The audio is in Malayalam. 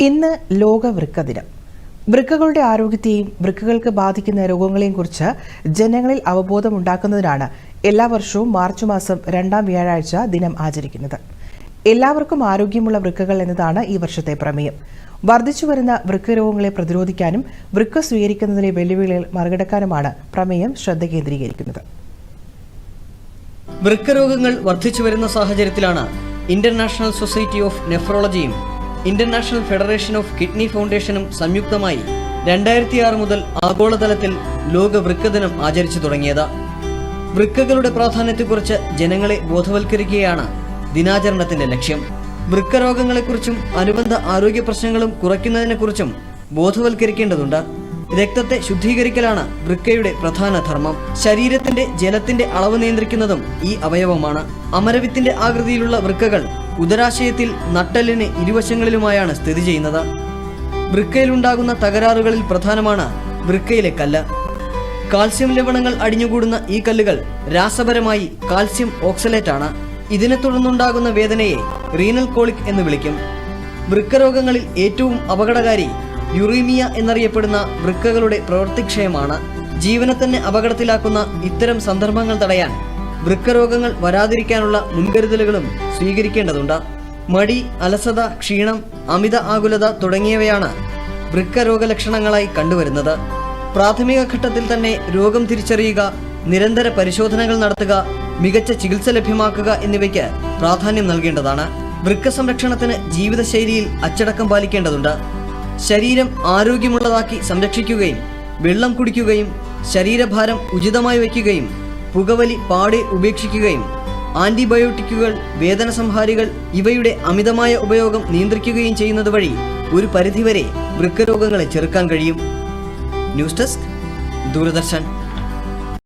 ഇന്ന് ലോക വൃക്ക ദിനം വൃക്കകളുടെ ആരോഗ്യത്തെയും വൃക്കകൾക്ക് ബാധിക്കുന്ന രോഗങ്ങളെയും കുറിച്ച് ജനങ്ങളിൽ അവബോധമുണ്ടാക്കുന്നതിനാണ് എല്ലാ വർഷവും മാർച്ച് മാസം രണ്ടാം വ്യാഴാഴ്ച ദിനം ആചരിക്കുന്നത്. എല്ലാവർക്കും ആരോഗ്യമുള്ള വൃക്കകൾ എന്നതാണ് ഈ വർഷത്തെ പ്രമേയം. വർദ്ധിച്ചു വർദ്ധിച്ചുവരുന്ന വൃക്കരോഗങ്ങളെ പ്രതിരോധിക്കാനും വൃക്ക സ്വീകരിക്കുന്നതിലെ വെല്ലുവിളികൾ മറികടക്കാനുമാണ് പ്രമേയം ശ്രദ്ധ കേന്ദ്രീകരിക്കുന്നത്. വൃക്കരോഗങ്ങൾ വർദ്ധിച്ചു വരുന്ന സാഹചര്യത്തിലാണ് ഇന്റർനാഷണൽ സൊസൈറ്റി ഓഫ് നെഫ്രോളജിയും ഇന്റർനാഷണൽ ഫെഡറേഷൻ ഓഫ് കിഡ്നി ഫൗണ്ടേഷനും സംയുക്തമായി രണ്ടായിരത്തി ആറ് മുതൽ ആഗോളതലത്തിൽ ലോക വൃക്കദിനം ആചരിച്ചു തുടങ്ങിയത്. വൃക്കകളുടെ പ്രാധാന്യത്തെക്കുറിച്ച് ജനങ്ങളെ ബോധവൽക്കരിക്കുകയാണ് ദിനാചരണത്തിന്റെ ലക്ഷ്യം. വൃക്കരോഗങ്ങളെക്കുറിച്ചും അനുബന്ധ ആരോഗ്യ പ്രശ്നങ്ങളും കുറയ്ക്കുന്നതിനെക്കുറിച്ചും ബോധവൽക്കരിക്കേണ്ടതുണ്ട്. രക്തത്തെ ശുദ്ധീകരിക്കലാണ് വൃക്കയുടെ പ്രധാന ധർമ്മം. ശരീരത്തിന്റെ ജലത്തിന്റെ അളവ് നിയന്ത്രിക്കുന്നതും ഈ അവയവമാണ്. അമരവിത്തിന്റെ ആകൃതിയിലുള്ള വൃക്കകൾ ഉദരാശയത്തിൽ നട്ടലിന് ഇരുവശങ്ങളിലുമായാണ് സ്ഥിതി ചെയ്യുന്നത്. വൃക്കയിലുണ്ടാകുന്ന തകരാറുകളിൽ പ്രധാനമാണ് വൃക്കയിലെ കല്ല്. കാൽസ്യം ലവണങ്ങൾ അടിഞ്ഞുകൂടുന്ന ഈ കല്ലുകൾ രാസപരമായി കാൽസ്യം ഓക്സലേറ്റ് ആണ് ഇതിനെ തുടർന്നുണ്ടാകുന്ന വേദനയെ റീനൽ കോളിക് എന്ന് വിളിക്കും. വൃക്കരോഗങ്ങളിൽ ഏറ്റവും അപകടകാരി യുറീമിയ എന്നറിയപ്പെടുന്ന വൃക്കകളുടെ പ്രവൃത്തിക്ഷയമാണ് ജീവനെ തന്നെ അപകടത്തിലാക്കുന്ന ഇത്തരം സന്ദർഭങ്ങൾ തടയാൻ വൃക്കരോഗങ്ങൾ വരാതിരിക്കാനുള്ള മുൻകരുതലുകളും സ്വീകരിക്കേണ്ടതുണ്ട്. മടി അലസത ക്ഷീണം അമിത ആകുലത തുടങ്ങിയവയാണ് വൃക്കരോഗ ലക്ഷണങ്ങളായി കണ്ടുവരുന്നത്. പ്രാഥമിക ഘട്ടത്തിൽ തന്നെ രോഗം തിരിച്ചറിയുക നിരന്തര പരിശോധനകൾ നടത്തുക മികച്ച ചികിത്സ ലഭ്യമാക്കുക എന്നിവയ്ക്ക് പ്രാധാന്യം നൽകേണ്ടതാണ്. വൃക്ക സംരക്ഷണത്തിന് ജീവിതശൈലിയിൽ അച്ചടക്കം പാലിക്കേണ്ടതുണ്ട്. ശരീരം ആരോഗ്യമുള്ളതാക്കി സംരക്ഷിക്കുകയും വെള്ളം കുടിക്കുകയും ശരീരഭാരം ഉചിതമായി വയ്ക്കുകയും പുകവലി പാടെ ഉപേക്ഷിക്കുകയും ആന്റിബയോട്ടിക്കുകൾ വേദന സംഹാരികൾ ഇവയുടെ അമിതമായ ഉപയോഗം നിയന്ത്രിക്കുകയും ചെയ്യുന്നത് വഴി ഒരു പരിധിവരെ വൃക്കരോഗങ്ങളെ ചെറുക്കാൻ കഴിയും. News desk Doordarshan.